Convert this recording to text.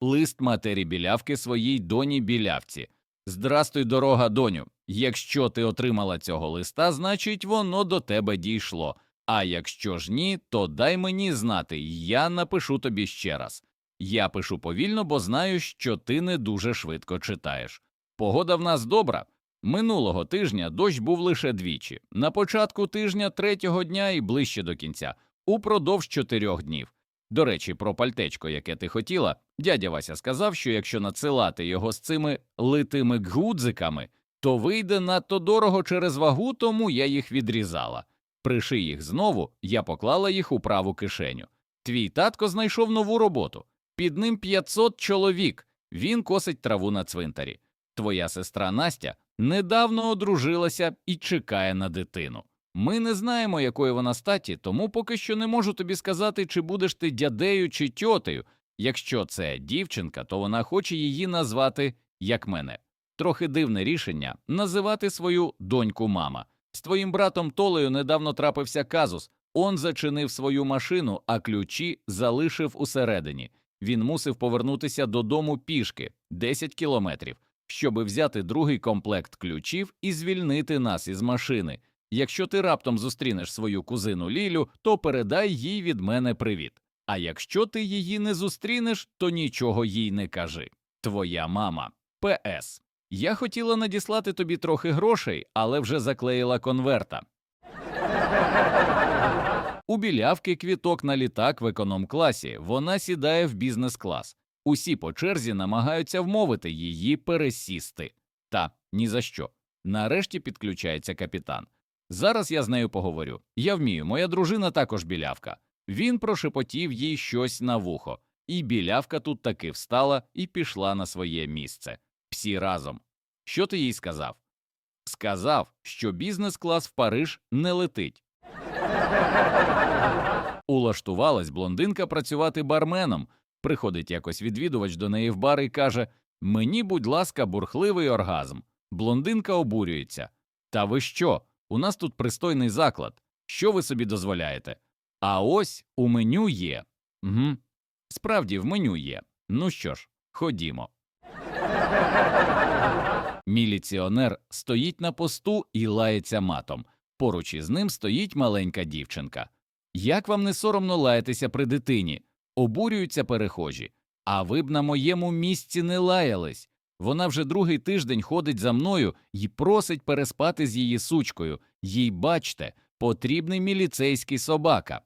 лист матері білявки своїй доні білявці. Здрастуй, дорога доню. Якщо ти отримала цього листа, значить воно до тебе дійшло. А якщо ж ні, то дай мені знати, я напишу тобі ще раз. Я пишу повільно, бо знаю, що ти не дуже швидко читаєш. Погода в нас добра. Минулого тижня дощ був лише двічі на початку тижня третього дня і ближче до кінця, упродовж чотирьох днів. До речі, про пальтечко, яке ти хотіла, дядя Вася сказав, що якщо надсилати його з цими литими гудзиками, то вийде надто дорого через вагу, тому я їх відрізала. Приши їх знову, я поклала їх у праву кишеню. Твій татко знайшов нову роботу. Під ним 500 чоловік. Він косить траву на цвинтарі. Твоя сестра Настя недавно одружилася і чекає на дитину. Ми не знаємо, якої вона статі, тому поки що не можу тобі сказати, чи будеш ти дядею чи тьотею. Якщо це дівчинка, то вона хоче її назвати як мене. Трохи дивне рішення називати свою доньку мама. З твоїм братом Толею недавно трапився казус. Он зачинив свою машину, а ключі залишив усередині. Він мусив повернутися додому пішки 10 кілометрів, щоби взяти другий комплект ключів і звільнити нас із машини. Якщо ти раптом зустрінеш свою кузину Лілю, то передай їй від мене привіт. А якщо ти її не зустрінеш, то нічого їй не кажи. Твоя мама. П.С. Я хотіла надіслати тобі трохи грошей, але вже заклеїла конверта. У білявки квіток на літак в економ-класі, вона сідає в бізнес-клас. Усі по черзі намагаються вмовити її пересісти. Та ні за що. Нарешті підключається капітан. Зараз я з нею поговорю. Я вмію, моя дружина також білявка. Він прошепотів їй щось на вухо, і білявка тут таки встала і пішла на своє місце. Всі разом. Що ти їй сказав? Сказав, що бізнес-клас в Париж не летить. Улаштувалась блондинка працювати барменом. Приходить якось відвідувач до неї в бар і каже: Мені, будь ласка, бурхливий оргазм. Блондинка обурюється. Та ви що? У нас тут пристойний заклад. Що ви собі дозволяєте? А ось у меню є. Угу. Справді, в меню є. Ну що ж, ходімо. Міліціонер стоїть на посту і лається матом. Поруч із ним стоїть маленька дівчинка. Як вам не соромно лаятися при дитині? Обурюються перехожі. А ви б на моєму місці не лаялись. Вона вже другий тиждень ходить за мною і просить переспати з її сучкою. Їй, бачте, потрібний міліцейський собака.